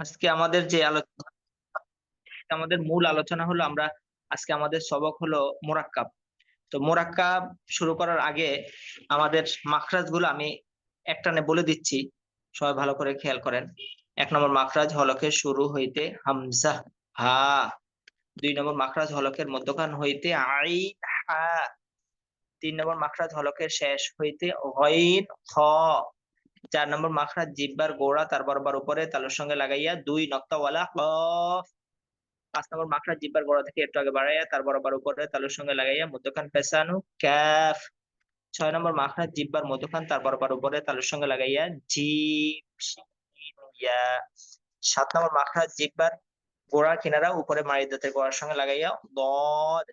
আজকে আমাদের যে আলোচনা আমাদের মূল আলোচনা হলো আমরা, আজকে আমাদের সবক হলো মোরাক্কাব। তো মোরাক্কাব শুরু করার আগে আমাদের মাখরাজগুলো আমি একটানে বলে দিচ্ছি, সবাই ভালো করে খেয়াল করেন। এক নম্বর মাখরাজ হলকের শুরু হইতে হামজা, হা। দুই নম্বর মাখরাজ হলকের মধ্যখান হইতে আই হা। তিন নম্বর মাখরাজ হলকের শেষ হইতে গইন খ। চার নম্বর মাখরাজ জিব্বার গোড়া তার বরাবর উপরে তালুর সঙ্গে লাগাইয়া দুই নক্তাওয়ালা কফ পাঁচ নম্বর মাখরাজ জিব্বার গোড়া থেকে একটু আগে বাড়াইয়া তার বরাবর উপরে তালুর সঙ্গে লাগাইয়া মধ্যখান পেছানো ক্যাফ। ছয় নম্বর মাখরাজ জিব্বার মধ্যখান তার বরাবর উপরে তালুর সঙ্গে লাগাইয়া শিন, সাত নম্বর মাখরাজ জিব্বার গোড়া কিনারা উপরে মারি দাঁতের গোড়ার সঙ্গে লাগাইয়া দদ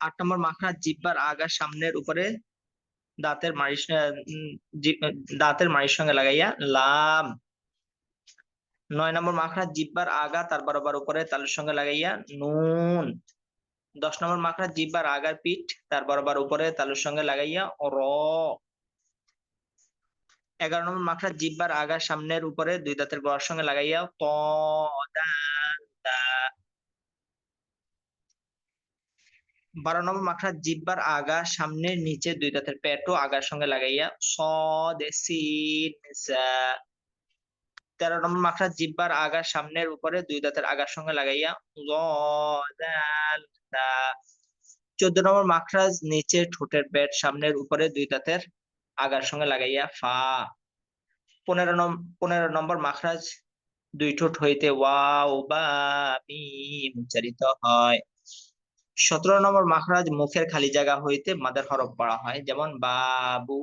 আট নম্বর মাখরাজ জিব্বার আগা সামনের উপরে দাঁতের মাড়ির দাঁতের মাড়ির সঙ্গে লাগাইয়া লাম। নয় নম্বর মাখরাজ জিব্বার আগা তার বরাবর উপরে তালুর সঙ্গে লাগাইয়া নুন। দশ নম্বর মাখরাজ জিব্বার আগার পিঠ তার বরাবর উপরে তালুর সঙ্গে লাগাইয়া র। এগারো নম্বর মাখরাজ জিব্বার আগার সামনের উপরে দুই দাঁতের গোড়ার সঙ্গে লাগাইয়া ত দাল, দা বারো নম্বর মাখরাজ জিব্বার আগা সামনের নিচে দুই দাঁতের পেটও আগার সঙ্গে লাগাইয়া তেরো নম্বর মাখরাজ জিব্বার আগা সামনের উপরে দুই দাঁতের আগার সঙ্গে লাগাইয়া চোদ্দ নম্বর মাখরাজ নিচে ঠোঁটের পেট সামনের উপরে দুই দাঁতের আগার সঙ্গে লাগাইয়া, ফা। পনেরো নম্বর পনেরো নম্বর মাখরাজ দুই ঠোঁট হইতে ওয়াও বা উচ্চারিত হয়। সতেরো নম্বর মাখরাজ মুখের খালি জায়গা হইতে মাদের হরফ পড়া হয়, যেমন বাবু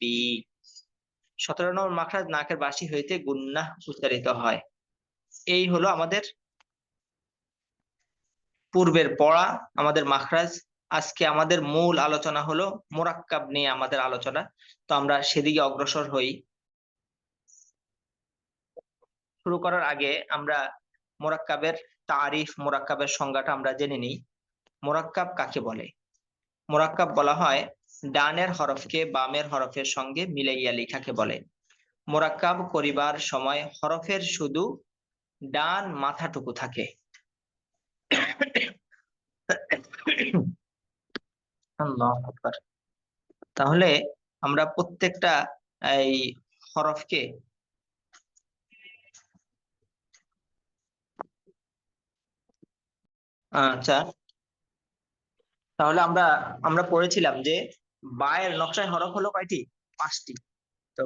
বি সতেরো নম্বর মাখরাজ নাকের বাসি হইতে গুন্না উচ্চারিত হয়। এই হলো আমাদের পূর্বের পড়া, আমাদের মাখরাজ। আজকে আমাদের মূল আলোচনা হলো মোরাক্কাব নিয়ে আমাদের আলোচনা। তো আমরা সেদিকে অগ্রসর হই। শুরু করার আগে আমরা মোরাক্কাবের তারিফ, মোরাক্কাবের সংজ্ঞাটা আমরা জেনে নিই। মোরাক্কাব কাকে বলে? মোরাক্কাব বলা হয় ডানের হরফকে বামের হরফের সঙ্গে মিলাইয়া লেখাকে বলে। মোরাক্কাব করিবার সময় হরফের শুধু ডান মাথাটুকু থাকে। তাহলে আমরা প্রত্যেকটা, এই হরফকে আচ্ছা তাহলে আমরা আমরা পড়েছিলাম যে বায়ের নকশায় হরফ হলো কয়টি? পাঁচটি। তো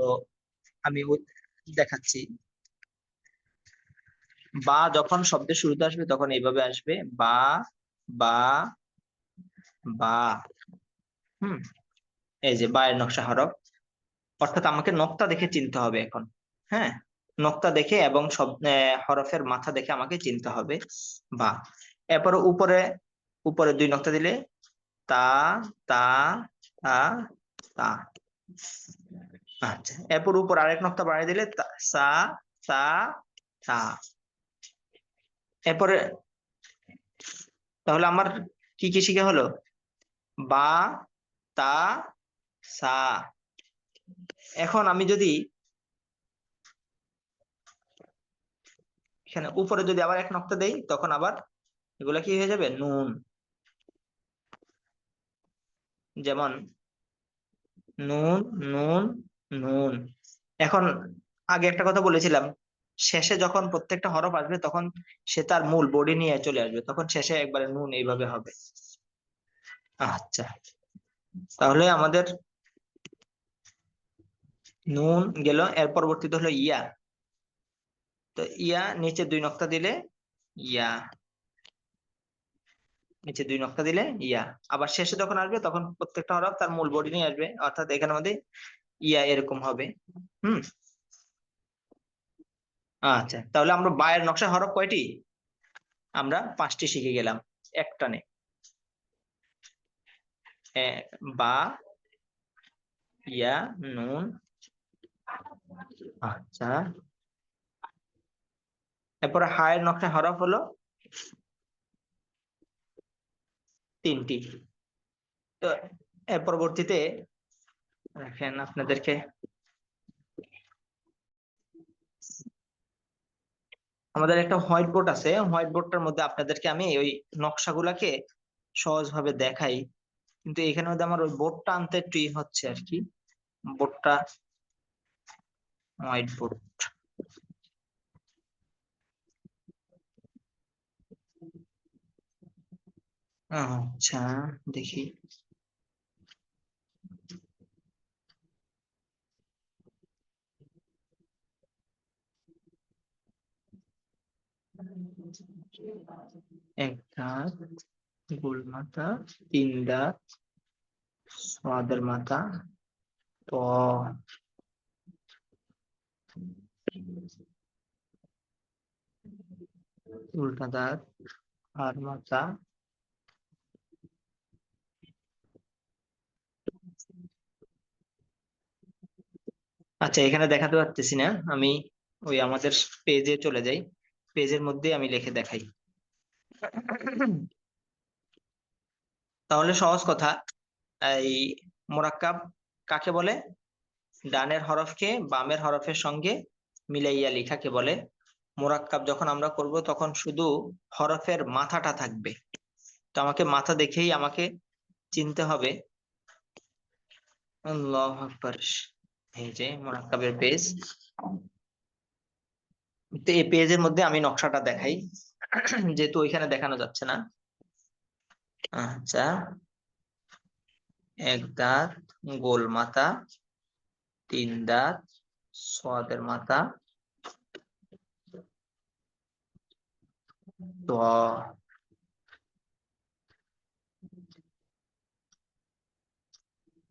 আমি দেখাচ্ছি। বা যখন শব্দের শুরুতে আসবে তখন এইভাবে আসবে। বা বা বা। হুম, এই যে বায়ের নকশা হরফ। অর্থাৎ আমাকে নক্তা দেখে চিনতে হবে এখন। হ্যাঁ নক্তা দেখে এবং সব হরফের মাথা দেখে আমাকে চিনতে হবে। বা, এরপরে উপরে উপরে দুই নক্তা দিলে তা তা তা তা। আচ্ছা এরপর উপর আরেক নক্তা বাড়িয়ে দিলে সা সা তা। এরপরে তাহলে আমার কি কি শিখা হলো? বা, তা, সা। এখন আমি যদি এখানে উপরে যদি আবার এক নক্তা দেই, তখন আবার এগুলা কি হয়ে যাবে? নুন। যেমন নুন নুন নুন। এখন আগে একটা কথা বলেছিলাম, শেষে যখন প্রত্যেকটা হরফ আসবে তখন সে তার মূল বডি নিয়ে চলে আসবে, তখন শেষে একবারে নুন এইভাবে হবে। আচ্ছা তাহলে আমাদের নুন গেল, এর পরবর্তীতে হলো ইয়া। তো ইয়া নিচে দুই নক্তা দিলে ইয়া। নিচে দুই নকশা দিলে, ইয়া। আবার শেষে যখন আসবে, তখন প্রত্যেকটা হরফ তার মূল বডি নিয়ে আসবে। অর্থাৎ এখানে মধ্যে ইয়া এরকম হবে। হুম? আচ্ছা তাহলে আমরা বায়ের নকশা হরফ কয়টি? আমরা পাঁচটি শিখে গেলাম, একটানে। বা, ইয়া, নুন। আচ্ছা। এরপরে হায়ের নকশা হরফ হলো তিনটি। তো পরবর্তীতে রাখেন আপনাদেরকে। আমাদের একটা হোয়াইট বোর্ড আছে হোয়াইট বোর্ডটার মধ্যে আপনাদেরকে আমি ওই নকশাগুলাকে সহজভাবে দেখাই। কিন্তু এখানে মধ্যে আমার ওই বোর্ডটা আনতে ই হচ্ছে আর কি। বোর্ডটা হোয়াইট বোর্ড আচ্ছা দেখি এক দাঁত গোল মাথা তিন দাঁত সোয়াদের মাথা তো উল্টা দাঁত আর মাথা আচ্ছা এখানে দেখাতে পারতেছি না। আমি ওই আমাদের পেজে চলে যাই। পেজের মধ্যে আমি লিখে দেখাই। তাহলে সহজ কথা, এই মোরাক্কাব কাকে বলে? ডানের হরফকে বামের হরফের সঙ্গে মিলাইয়া লেখাকে বলে। মোরাক্কাব যখন আমরা করব, তখন শুধু হরফের মাথাটা থাকবে। তো আমাকে মাথা দেখেই আমাকে চিনতে হবে। আল্লাহু আকবার। এই যে মোরাক্কাবের পেজ তো এই পেজের মধ্যে আমি নকশাটা দেখাই। যেহেতু ওইখানে দেখানো যাচ্ছে না। আচ্ছা। এক দাঁত, গোল মাথা, তিন দাঁত, সোয়াদের মাথা। দ।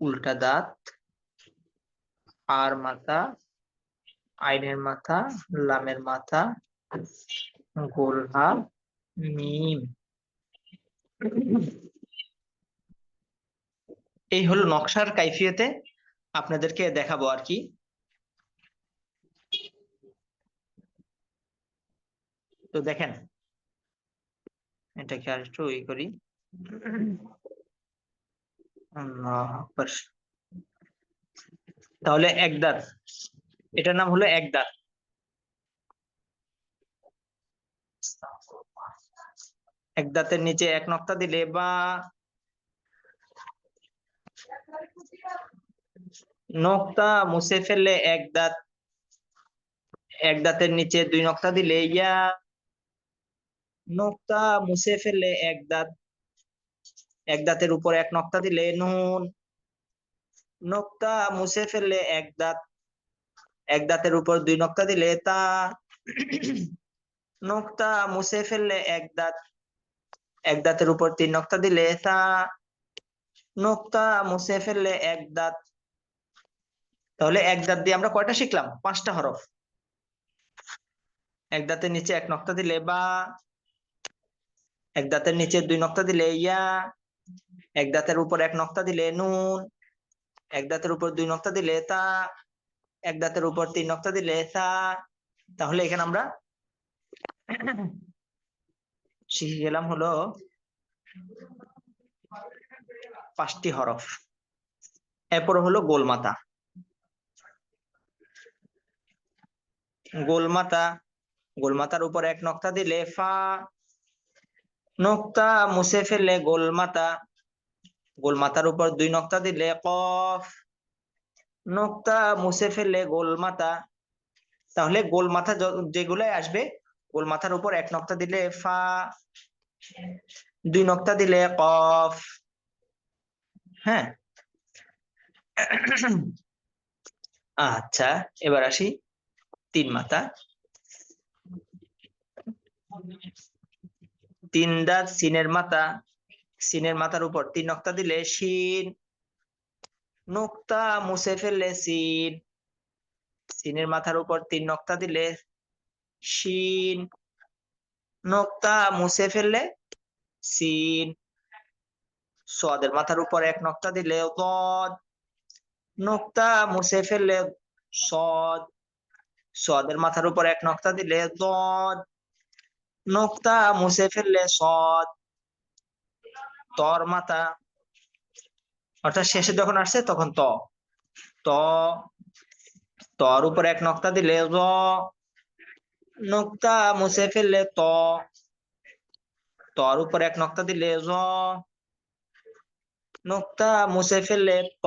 উল্টা দাঁত আর মাথা, আইনের মাথা, লামের মাথা গোলহা মিম এই হলো নকশার কাইফিয়তে আপনাদেরকে দেখাবো আর কি। তো দেখেন, এটাকে আর একটু ই করি। আল্লাহু। তাহলে এক দাঁত এটার নাম হলো এক দাঁত এক দাঁতের নিচে এক নক্তা দিলে বা নক্তা মুছে ফেললে এক দাঁত এক দাঁতের নিচে দুই নক্তা দিলে ইয়া। নক্তা মুছে ফেললে এক দাঁত এক দাঁতের উপর এক নক্তা দিলে নুন। নক্তা মুছে ফেললে এক দাঁত, এক দাঁতের উপর দুই নক্তা দিলে তা, নক্তা মুছে ফেললে এক দাঁত, এক দাঁতের উপর তিন নক্তা দিলে তা, নোক্তা মুছে ফেললে এক দাঁত। তাহলে এক দাঁত দিয়ে আমরা কয়টা শিখলাম? পাঁচটা হরফ। এক দাঁতের নিচে এক নক্তা দিলে বা, এক দাঁতের নিচে দুই নক্তা দিলে ইয়া, এক দাঁতের উপর এক নক্তা দিলে নুন এক দাঁতের উপর দুই নক্তা দিলে তা, এক দাঁতের উপর তিন নক্তা দিলে সা তাহলে এখানে আমরা শিখে গেলাম হলো পাঁচটি হরফ। এরপর হলো গোলমাতা। গোলমাতা, গোলমাতার উপর এক নক্তা দিলে ফা নক্তা মুছে ফেললে গোলমাতা। গোলমাতার উপর দুই নক্তা দিলে কফ। নক্তা মুছে ফেললে গোল মাথা। তাহলে গোলমাথা যেগুলাই আসবে, গোল মাথার উপর এক নক্তা দিলে ফা। দুই নক্তা দিলে কফ। হ্যাঁ? আচ্ছা এবার আসি তিন মাথা। তিন দাঁত সিনের মাথা। সিনের মাথার উপর। তিন নক্তা দিলে শিন নোক্তা মুছে ফেললে সিন। সিনের মাথার উপর তিন নক্তা দিলে শিন নোক্তা মুছে ফেললে সিন। সোয়াদের মাথার উপর এক নক্তা দিলে দদ নোক্তা মুছে ফেললে সদ। সোয়াদের মাথার উপর এক নক্তা দিলে দদ নোক্তা মুছে ফেললে সদ। তর মাথা অর্থাৎ শেষে যখন আসছে তখন ত। ত, তর উপর এক নক্তা দিলে র নোক্তা মুছে ফেললে ত। তর উপর এক নক্তা দিলে জ, নোক্তা মুছে ফেললে ত।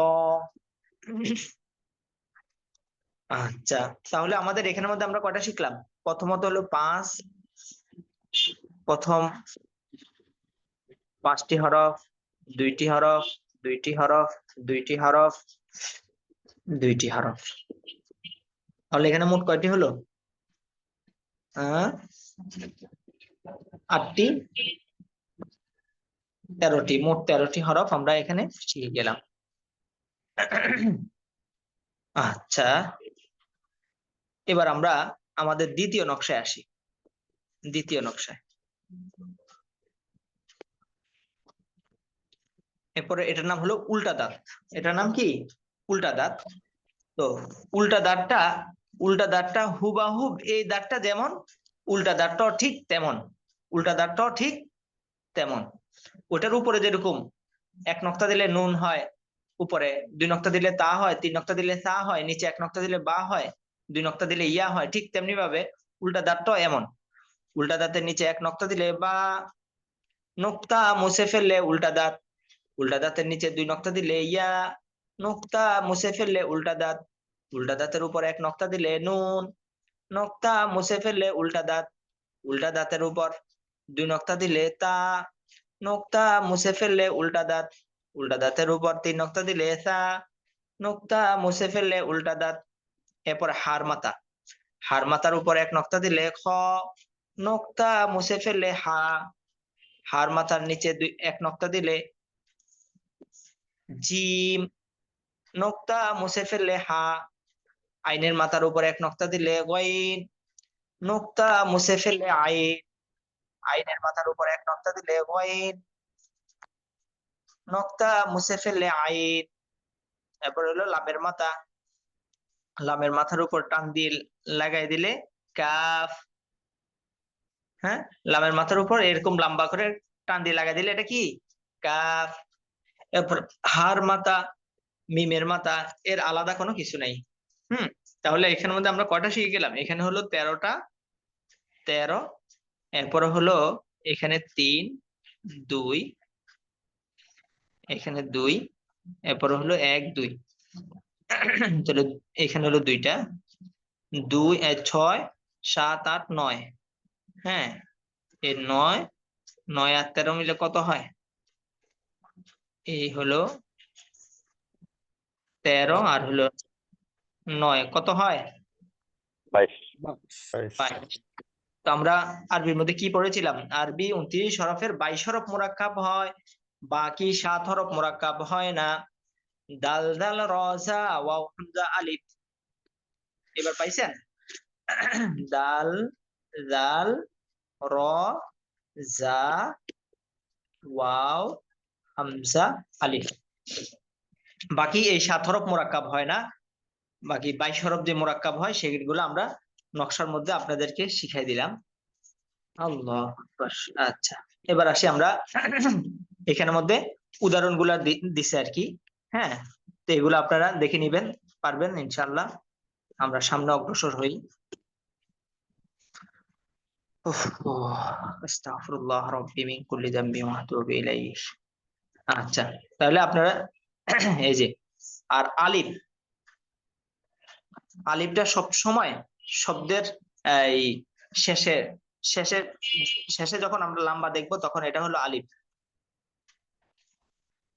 আচ্ছা তাহলে আমাদের এখানের মধ্যে আমরা কয়টা শিখলাম? প্রথমত হলো পাঁচ, প্রথম পাঁচটি হরফ, দুইটি হরফ দুইটি হরফ দুইটি হরফ দুইটি হরফ। তাহলে এখানে মোট কয়টি হলো? আটটি, তেরোটি, মোট তেরোটি হরফ আমরা এখানে শিখে গেলাম। আচ্ছা এবার আমরা আমাদের দ্বিতীয় নকশায় আসি। দ্বিতীয় নকশায়। এরপরে এটার নাম হলো উল্টা দাঁত। এটার নাম কি? উল্টা দাঁত। তো উল্টা দাঁতটা উল্টা দাঁতটা হুবাহুব এই দাঁতটা যেমন, উল্টা দাঁতটাও ঠিক তেমন। উল্টা দাঁতটাও ঠিক তেমন। ওটার উপরে যেরকম এক নক্তা দিলে নুন হয়, উপরে দুই নক্তা দিলে তা হয়, তিন নক্তা দিলে তা হয়, নিচে এক নক্তা দিলে বা হয়, দুই নক্তা দিলে ইয়া হয়, ঠিক তেমনি ভাবে উল্টা দাঁতটাও এমন। উল্টা দাঁতের নিচে এক নক্তা দিলে বা, নোক্তা মুছে ফেললে উল্টা দাঁত উল্টা দাঁতের নিচে দুই নক্তা দিলে ইয়া, নোক্তা মুছে ফেললে উল্টা দাঁত, উল্টা দাঁতের উপর এক নক্তা দিলে নুন, নক্তা মুছে ফেললে উল্টা দাঁত, উল্টা দাঁতের উপর দুই নক্তা দিলে তা, নোক্তা মুছে ফেললে উল্টা দাঁত, উল্টা দাঁতের উপর তিন নক্তা দিলে সা, নোক্তা মুছে ফেললে উল্টা দাঁত, এরপর হার মাথা হার মাথার উপর এক নক্তা দিলে খ, নোক্তা মুছে ফেললে হা হার মাথার নিচে দুই, এক নক্তা দিলে জিম, নোক্তা মুছে ফেললে হা, আইনের মাথার উপর এক নক্তা দিলে গইন, নোক্তা মুছে ফেললে আইন, আইনের মাথার উপর এক নক্তা দিলে গইন, নক্তা মুছে ফেললে আইন তারপর হলো লামের মাথা, লামের মাথার উপর টান দিয়ে লাগাই দিলে কাফ হ্যাঁ? লামের মাথার উপর এরকম লম্বা করে টান দিয়ে লাগাই দিলে এটা কি? কাফ। এরপর হার মাথা মিমের মাথা এর আলাদা কোনো কিছু নাই। হুম? তাহলে এখানের মধ্যে আমরা কটা শিখে গেলাম? এখানে হলো তেরোটা, তেরো, এরপর হলো এখানে তিন, দুই, এখানে দুই, এরপর হলো এক, দুই। তাহলে এখানে হলো দুইটা, দুই ছয়, সাত, আট, নয়। হ্যাঁ? এই নয় নয় আর তেরো মিলে কত হয়? এই হলো তেরো আর হলো নয় কত হয়। তো আমরা আরবির মধ্যে কি পড়েছিলাম? আরবি উনত্রিশ হরফের বাইশ হরফ মোরাক্কাব হয় বাকি সাত হরফ মোরাক্কাব হয় না। দাল দাল রজা ওয়াও হামজা আলিফ। এবার পাইছেন? দাল দাল র জা ওয়াও হামজা আলিফ। বাকি এই সাত হরফ মোরাক্কাব হয় না। বাকি বাইশ হরফ যে মোরাক্কাব হয়, সেগুলো আমরা নকশার মধ্যে আপনাদেরকে শিখাই দিলাম। আল্লাহ আচ্ছা এবার আসি আমরা এখানের মধ্যে উদাহরণগুলা দিছে আর কি। হ্যাঁ তো এগুলো আপনারা দেখে নিবেন, পারবেন ইনশাল্লাহ আমরা সামনে অগ্রসর হই। আস্তাগফিরুল্লাহ রাব্বি মিন কুল্লি যামবি ওয়া আতুবু ইলাইহ। আচ্ছা তাহলে আপনারা এই যে, আর আলিফ, আলিফটা সব সময় শব্দের, এই শেষে শেষে শেষে যখন আমরা লম্বা দেখব তখন এটা হলো আলিফ।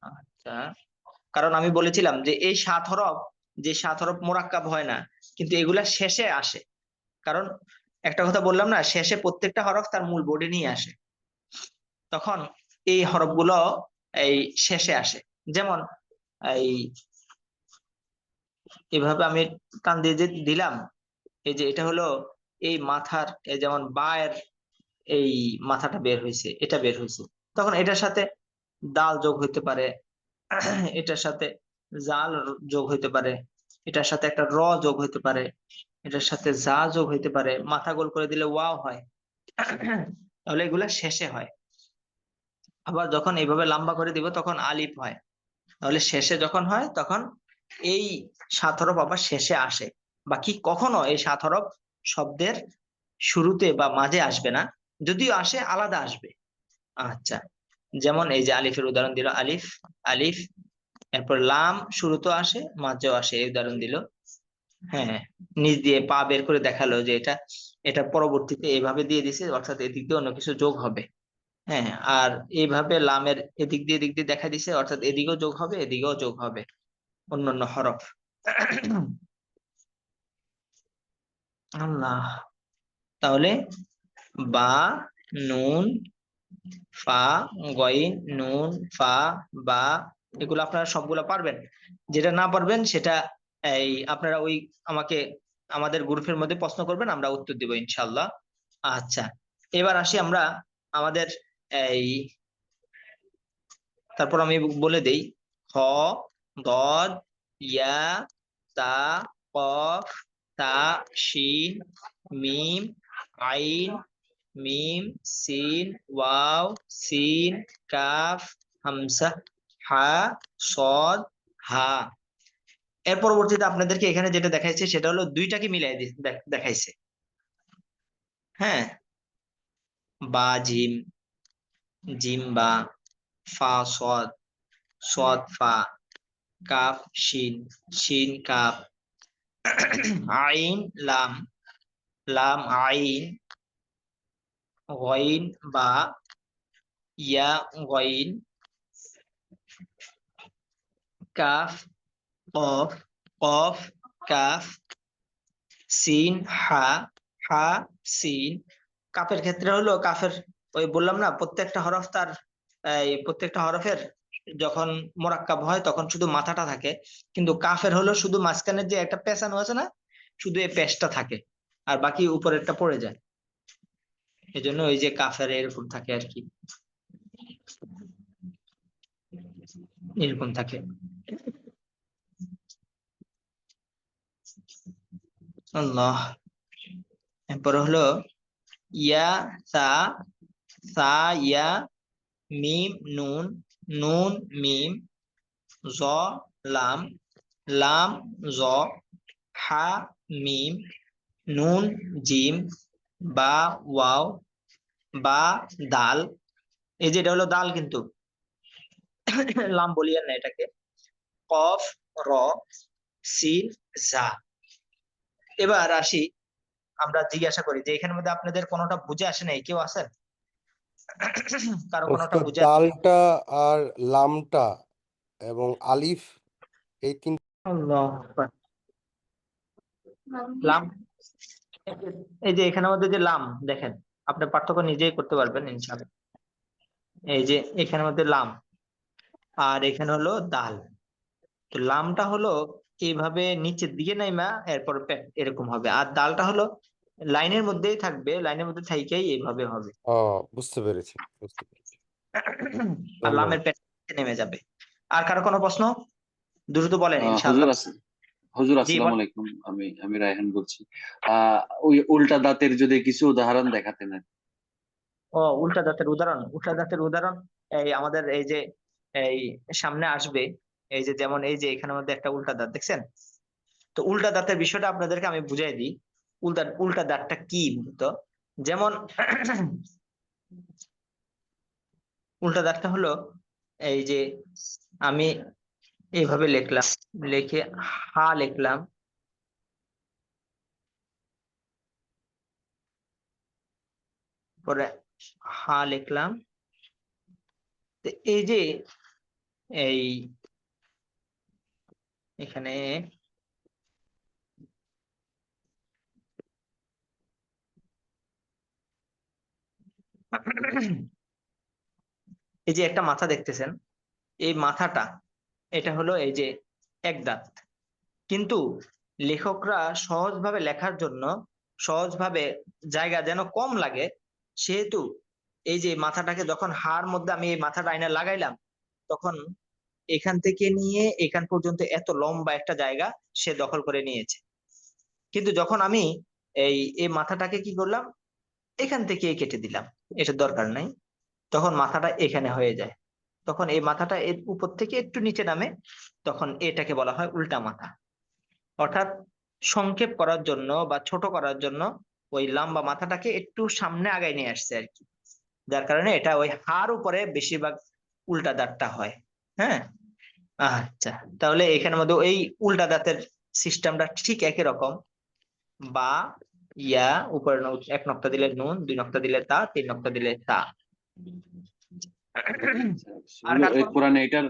আচ্ছা কারণ আমি বলেছিলাম যে এই সাত হরফ, যে সাত হরফ মোরাক্কাব হয় না, কিন্তু এগুলা শেষে আসে। কারণ একটা কথা বললাম না, শেষে প্রত্যেকটা হরফ তার মূল বোর্ডে নিয়ে আসে। তখন এই হরফগুলো এই শেষে আসে। যেমন এই এভাবে আমি টান দিয়ে দিলাম, এই যে এটা হলো এই মাথার যেমন বায়ের এই মাথাটা বের হয়েছে, এটা বের হয়েছে। তখন এটার সাথে দাল যোগ হইতে পারে, এটার সাথে জাল যোগ হইতে পারে, এটার সাথে একটা র যোগ হইতে পারে, এটার সাথে যা যোগ হইতে পারে, মাথা গোল করে দিলে ওয়াও হয়। তাহলে এগুলা শেষে হয়। আবার যখন এইভাবে লম্বা করে দিব, তখন আলিফ হয়। তাহলে শেষে যখন হয়, তখন এই সাত হরফ আবার শেষে আসে। বাকি কখনো এই সাত হরফ শব্দের শুরুতে বা মাঝে আসবে না, যদিও আসে, আলাদা আসবে। আচ্ছা যেমন এই যে আলিফের উদাহরণ দিল, আলিফ আলিফ, এরপর লাম শুরুতেও আসে, মাঝেও আসে, এই উদাহরণ দিল। হ্যাঁ নিচ দিয়ে পা বের করে দেখাল যে এটা এটা পরবর্তীতে এইভাবে দিয়ে দিছে, অর্থাৎ এদিক দিয়ে অন্য কিছু যোগ হবে। হ্যাঁ আর এইভাবে লামের এদিক দিয়ে এদিক দিয়ে দেখা দিছে, অর্থাৎ এদিকেও যোগ হবে, এদিকেও যোগ হবে অন্যান্য হরফ। আল্লাহ। তাহলে বা, নুন, ফা, গইন, নুন, ফা, বা, এগুলো আপনারা সবগুলো পারবেন। যেটা না পারবেন সেটা এই আপনারা ওই আমাকে, আমাদের গ্রুপের মধ্যে প্রশ্ন করবেন, আমরা উত্তর দিব ইনশাল্লাহ আচ্ছা এবার আসি আমরা আমাদের এই, তারপর আমি বলে দেই, খ দদ ইয়া তা কফ তা, শিন, মিম, আইন, মিম, সিন, ওয়াও, সিন, কাফ, হামসা, হা, সদ, হা। এর পরবর্তীতে আপনাদেরকে এখানে যেটা দেখাইছে সেটা হলো দুইটাকে মিলাই দেখাইছে। হ্যাঁ? বা, জিম। জিম বা ফা, সদ সদ, ফা, কাফ, শিন শিন, কাফ, আইন, লাম লাম, আইন, গইন বা ইয়া, গইন, কাফ, কফ কফ, কাফ, সিন, হা হা, সিন, কাফের ক্ষেত্রে হলো কাফের ওই বললাম না, প্রত্যেকটা হরফ তার এই প্রত্যেকটা হরফের যখন মোরাক্কাব হয় তখন শুধু মাথাটা থাকে। কিন্তু কাফের হলো শুধু মাঝখানের যে একটা পেঁচানো আছে না, শুধু এই পেশটা থাকে আর বাকি উপরেরটা পড়ে যায়। এই জন্য ওই যে কাফের এরকম থাকে আর কি। এরকম থাকে। আল্লাহ। এরপর হলো, ইয়া, সা সা ইয়া মিম নুন নুন মিম জ লাম লাম জ হা মিম নুন জিম বা ওয়াও বা দাল এই যে এটা হলো দাল কিন্তু। লাম বলিয়েন না এটাকে। কফ র সিন জা এবার আসি আমরা জিজ্ঞাসা করি যে এখানের মধ্যে আপনাদের কোনোটা বুঝে আসে নাই? কেউ আছেন কারও কোনোটা বুঝে দালটা আর লামটা এবং আলিফ এই তিন আল্লাহ লাম এই যে এখানে মধ্যে যে লাম দেখেন আপনি পার্থক্য নিজেই করতে পারবেন ইনশাআল্লাহ। এই যে এখানে মধ্যে লাম আর এখানে হলো দাল তো লামটা হলো এইভাবে নিচের দিকে নাইমা এরপর এরকম হবে। আর দালটা হলো লাইনের মধ্যেই থাকবে লাইনের মধ্যে থাইকেই এইভাবে হবে। ও বুঝতে পেরেছি বুঝতে পেরেছি। আর লামের পেট নেমে যাবে। আর কারও কোনো প্রশ্ন? দ্রুত বলেন ইনশাআল্লাহ। হুজুর আসসালামু আলাইকুম। আমি আমি রায়হান বলছি। আহ ওই উল্টা দাঁতের যদি কিছু উদাহরণ দেখাতেন আর ও উল্টা দাঁতের উদাহরণ উল্টা দাঁতের উদাহরণ এই আমাদের এই যে এই সামনে আসবে এই যে যেমন এই যে এখানের মধ্যে একটা উল্টা দাঁত দেখছেন? তো উল্টা দাঁতের বিষয়টা আপনাদেরকে আমি বুঝাই দিই। উল্টা উল্টা দাঁতটা কি তো যেমন উল্টা দাঁতটা হলো এই যে আমি এইভাবে লিখলাম, লিখে হা লিখলাম। পরে হা লিখলাম। এই যে এই এখানে এই যে একটা মাথা দেখতেছেন, এই মাথাটা, এটা হলো এই যে এক দাঁত। কিন্তু লেখকরা সহজভাবে লেখার জন্য সহজভাবে জায়গা যেন কম লাগে, সেহেতু এই যে মাথাটাকে যখন হাড় মধ্যে আমি এই মাথাটা আয়না লাগাইলাম, তখন এখান থেকে নিয়ে এখান পর্যন্ত এত লম্বা একটা জায়গা সে দখল করে নিয়েছে। কিন্তু যখন আমি এই এই মাথাটাকে কি করলাম? এখান থেকে কেটে দিলাম। এটার দরকার নাই। তখন মাথাটা এখানে হয়ে যায়। তখন এই মাথাটা এর উপর থেকে একটু নিচে নামে, তখন এটাকে বলা হয় উল্টা মাথা। অর্থাৎ সংক্ষেপ করার জন্য বা ছোট করার জন্য ওই লম্বা মাথাটাকে একটু সামনে আগায় নিয়ে আসছে আর কি। যার কারণে এটা ওই হার উপরে বেশিরভাগ উল্টা দাঁতটা হয়। হ্যাঁ? আচ্ছা তাহলে এখানের মধ্যে এই উল্টা দাঁতের সিস্টেমটা ঠিক একই রকম। বা ইয়া উপরে এক নক্তা দিলে নুন দুই নক্তা দিলে তা তিন নক্তা দিলে তা। আর হুজুর, কার ওই কোনো- কোরআনে এটার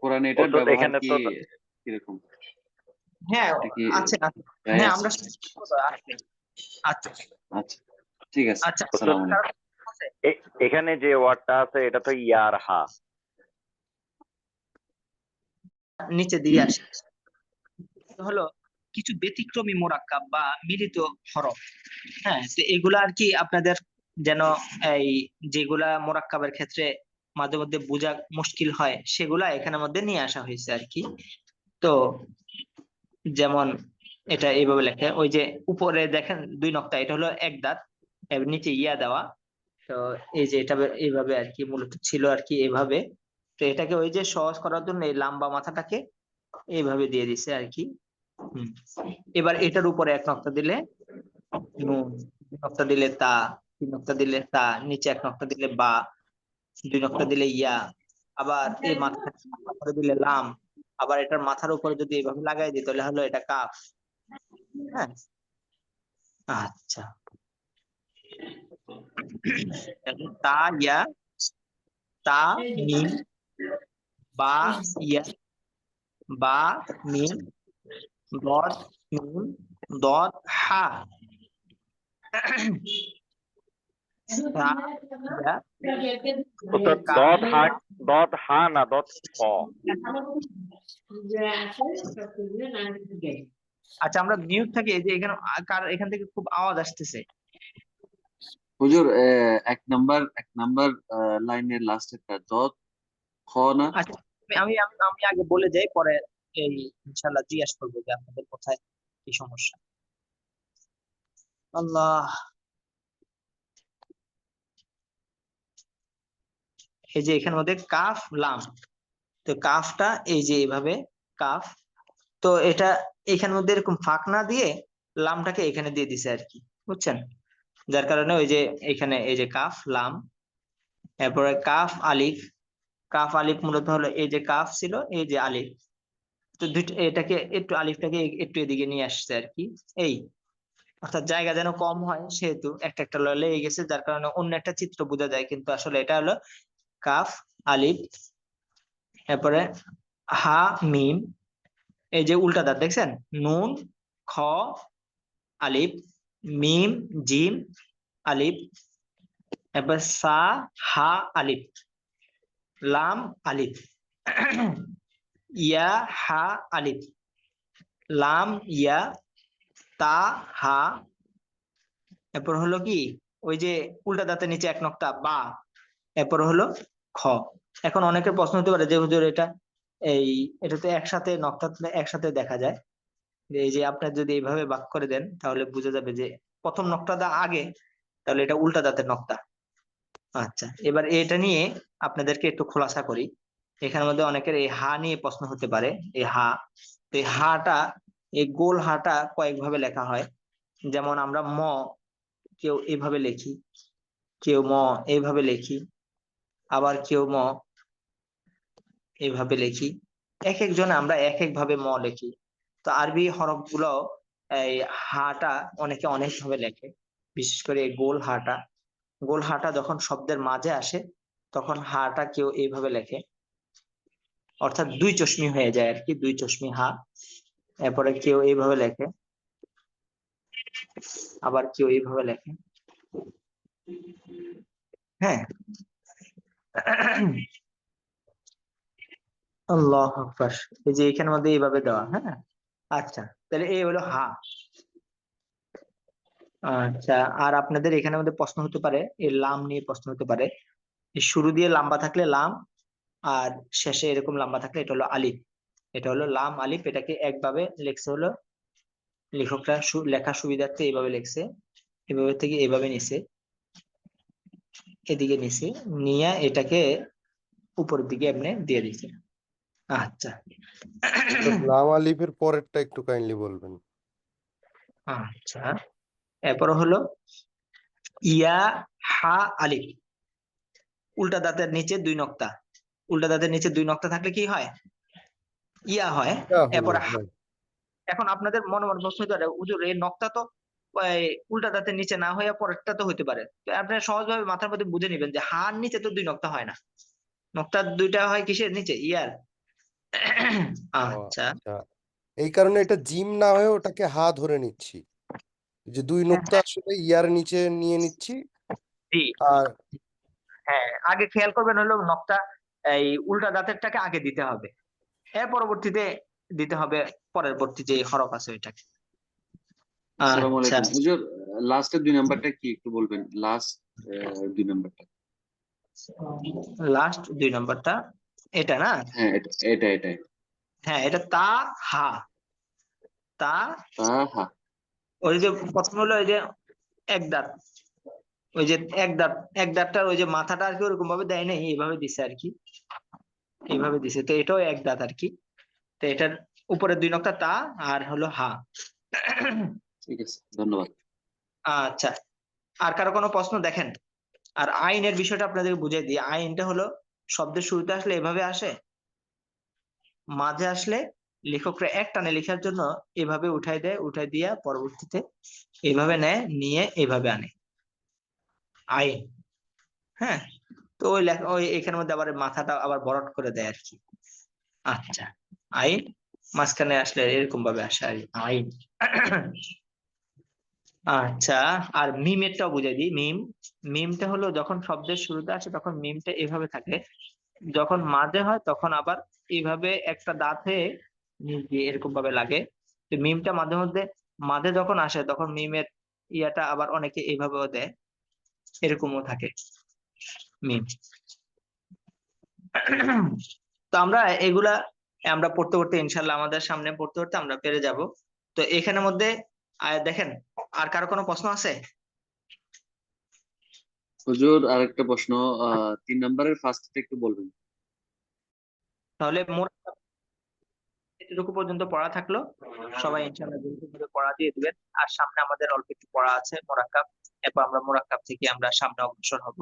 কোরআনে এটার ব্যবহার কি কীরকম হ্যাঁ আছে। হ্যাঁ আমরা আচ্ছা। আচ্ছা ঠিক আছে। আচ্ছা এখানে যে ওয়ার্ডটা আছে এটা তো ইয়ার হা। নিচে দিয়ে আসে। হলো কিছু ব্যতিক্রমী মোরাক্কাব বা মিলিত হরফ। হ্যাঁ তো এগুলা আর কি আপনাদের যেন এই যেগুলা মোরাক্কাবের ক্ষেত্রে মাঝে মধ্যে বোঝা মুশকিল হয়, সেগুলা এখানের মধ্যে নিয়ে আসা হয়েছে আর কি। তো যেমন এটা এইভাবে লেখে, ওই যে উপরে দেখেন দুই নক্তা, এটা হলো এক দাঁত নিচে ইয়া দেওয়া। তো এই যে এটা এইভাবে আর কি মূলত ছিল আর কি এভাবে। তো এটাকে ওই যে সহজ করার জন্য এই লম্বা মাথাটাকে এইভাবে দিয়ে দিছে আর কি। এবার এটার উপরে এক নক্তা দিলে নুন দুই নক্তা দিলে তা তিন নক্তা দিলে তা নিচে এক নক্তা দিলে বা দুই নক্তা দিলে ইয়া আবার এই মাথার উপরে দিলে লাম আবার এটার মাথার উপরে যদি এভাবে লাগাই দিই তাহলে হলো এটা কাফ। হ্যাঁ? আচ্ছা। তা ইয়া তা মিম বা ইয়া বা মিম দদ মিম দদ হা। দত হা দত হা না দত হ। আচ্ছা আমরা মিউট থাকি এই যে এখানে কার এখান থেকে খুব আওয়াজ আসতেছে। হুজুর আহ, এক নাম্বার এক নাম্বার লাইনের লাস্টেরটা দত খ না? আচ্ছা আমি আমি আগে বলে যাই পরে এই ইনশাল্লাহ জিজ্ঞাসা করব যে আপনাদের কোথায় কি সমস্যা। আল্লাহ। এই যে এখানের মধ্যে কাফ, লাম। তো কাফটা এই যে এইভাবে কাফ। তো এটা এখানের মধ্যে এরকম ফাঁক না দিয়ে লামটাকে এখানে দিয়ে দিছে আর কি, বুঝছেন? যার কারণে ওই যে এখানে এই যে কাফ, লাম। এরপরে কাফ, আলিফ। কাফ, আলিফ মূলত হলো এই যে কাফ ছিল, এই যে আলিফ। তো দুইটা, এটাকে একটু আলিফটাকে একটু এদিকে নিয়ে আসছে আর কি। এই, অর্থাৎ জায়গা যেন কম হয় সেহেতু একটা একটা ল- লেগে গেছে, যার কারণে অন্য একটা চিত্র বোঝা যায়। কিন্তু আসলে এটা হলো কাফ, আলিফ, এরপরে হা, মিম, এই যে উল্টা দাঁত দেখছেন? নুন, খ, আলিফ, মিম, জিম, আলিফ, এরপর সা, হা, আলিফ, লাম, আলিফ। ইয়া হা আলিফ লাম ইয়া তা হা এরপর হলো কি? ওই যে উল্টা দাঁতের নিচে এক নক্তা, বা। এরপর হলো খ। এখন অনেকের প্রশ্ন হতে পারে যে, হুজুর, এটা এই এটা তো একসাথে তুলে একসাথে দেখা যায়। এই যে আপনার যদি এইভাবে বাক করে দেন, তাহলে বোঝা যাবে যে, প্রথম নকটা দা আগে, তাহলে এটা উল্টা দাঁতের নকটা আচ্ছা এবার এটা নিয়ে আপনাদেরকে একটু খোলাসা করি। এখানের মধ্যে অনেকের এই হা নিয়ে প্রশ্ন হতে পারে, এই হা। এই হাটা, এই গোল হাটা কয়েকভাবে লেখা হয়। যেমন আমরা ম, কেউ এইভাবে লিখি। কেউ ম এইভাবে লিখি। আবার কেউ ম এইভাবে লিখি। এক একজন আমরা এক এক ভাবে ম লিখি। তো আরবি হরফগুলো এই হাটা অনেকে অনেক ভাবে লেখে, বিশেষ করে এই গোল হাটা। গোল হাটা যখন শব্দের মাঝে আসে, তখন হাটা কেউ এইভাবে লেখে। অর্থাৎ দুই চশমি হয়ে যায় আর কি দুই চশমি হা এরপরে কেউ এইভাবে লেখে। আবার কেউ এইভাবে লেখে। হ্যাঁ। আল্লাহ আকবার। এই যে এখানের মধ্যে এইভাবে দেওয়া হ্যাঁ? আচ্ছা তাহলে এই হলো হা। আচ্ছা আর আপনাদের এখানের মধ্যে প্রশ্ন হতে পারে, এই লাম নিয়ে প্রশ্ন হতে পারে। শুরু দিয়ে লম্বা থাকলে লাম আর শেষে এরকম লম্বা থাকলে এটা হলো আলিফ। এটা হলো লাম আলিফ এটাকে একভাবে লেখছে হলো লেখকরা লেখার সুবিধার্থে এইভাবে লিখছে। এভাবে থেকে এইভাবে নিছে। এদিকে নিছে। নিয়ে এটাকে উপরের দিকে এমনি দিয়ে দিছে। আচ্ছা। লাম আলিফের পরেরটা একটু কাইন্ডলি বলবেন। আচ্ছা। এরপর হলো ইয়া হা আলিফ। উল্টা দাঁতের নিচে দুই নক্তা। উল্টা দাঁতের নিচে দুই নক্তা থাকলে কি হয়? ইয়া হয়। এরপরে হ্যাঁ। এখন আপনাদের মনে মনে প্রশ্ন হতে পারে হুজুর এই নক্তা তো উল্টা দাঁতের নিচে না হয়ে পরেরটা তো হতে পারে। তো আপনারা সহজভাবে মাথার মধ্যে বুঝে নেবেন যে হার নিচে তো দুই নক্তা হয় না। নক্তা দুইটা হয় কিসের? নিচে ইয়ার। আচ্ছা। আচ্ছা। এই কারণে এটা জিম না হয়ে ওটাকে হা ধরে নিচ্ছি। যে দুই হ্যাঁ, নোক্তা আসলে ইয়ার নিচে নিয়ে নিচ্ছি জি। আর হ্যাঁ আগে খেয়াল করবেন হলো নকটা এই উল্টা দাঁতেরটাকে আগে দিতে হবে। এর পরবর্তীতে দিতে হবে পরের পরবর্তী যে হরফ আছে ওইটাকে। হুজুর লাস্টের দুই নাম্বারটা কি একটু বলবেন? লাস্ট দুই নাম্বারটা। লাস্ট দুই নম্বরটা এটা না? হ্যাঁ এটা এটা এটাই। হ্যাঁ এটা তা হা। তা তা হা। ওই যে প্রথম হলো ওই যে এক দাঁত। ওই যে এক দাঁত এক দাঁতটার ওই যে মাথাটা আর কি ওরকম ভাবে দেয় নাই এইভাবে দিছে আর কি। এইভাবে দিছে তো এটাও এক দাঁত আর কি। তো এটার উপরে দুই নকটা তা আর হলো হা। ঠিক আছে ধন্যবাদ। আচ্ছা আর কারও কোনো প্রশ্ন দেখেন? আর আইনের বিষয়টা আপনাদেরকে বুঝিয়ে দিই। আইনটা হলো শব্দের শুরুতে আসলে এভাবে আসে মাঝে আসলে লেখকরা এক টানে লেখার জন্য এভাবে উঠাই দেয় উঠাই দিয়া পরবর্তীতে এভাবে নেয় নিয়ে এভাবে আনে। আইন। হ্যাঁ? তো ওই লেখা, ওই এখানের মধ্যে আবার মাথাটা আবার বরট করে দেয় আর কি আচ্ছা আইন? মাঝখানে আসলে এরকম ভাবে আসে আর আইন। আচ্ছা আর মিমেরটাও বুঝাই দিই। মিম, মিমটা হলো যখন শব্দের শুরুতে আসে তখন মিমটা এভাবে থাকে। যখন মাঝে হয় তখন আবার এইভাবে একটা দাঁত হয়ে দিয়ে এরকম ভাবে লাগে মিমটা মাঝে মধ্যে, মাঝে যখন আসে তখন মিমের ইয়াটা আবার অনেকে এইভাবেও দেয়। এরকমও থাকে। মিম তো আমরা এগুলা আমরা পড়তে পড়তে ইনশাল্লাহ আমাদের সামনে পড়তে পড়তে আমরা পেরে যাব। তো এখানের মধ্যে দেখেন আর কারও কোনো প্রশ্ন আছে? হুজুর আরেকটা প্রশ্ন আহ, তিন নাম্বারের ফার্স্টটা একটু বলবেন। তাহলে মোট এতটুকু পর্যন্ত পড়া থাকল। সবাই ইনশাআল্লাহ পড়া দিয়ে দিবেন। আর সামনে আমাদের অল্প একটু পড়া আছে মোরাক্কাব। এরপর আমরা মোরাক্কাব থেকে আমরা সামনে অগ্রসর হব।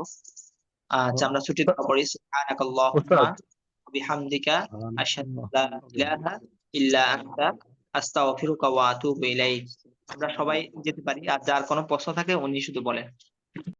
আচ্ছা আমরা ছুটি করি সুবহানাকাল্লাহুম্মা বিহামদিকা আশহাদু আল্লা ইলাহা ইল্লা আনতা আস্তাগফিরুকা ওয়া আতুবু ইলাইক। আমরা সবাই যেতে পারি আর যার কোনো প্রশ্ন থাকে উনি শুধু বলেন।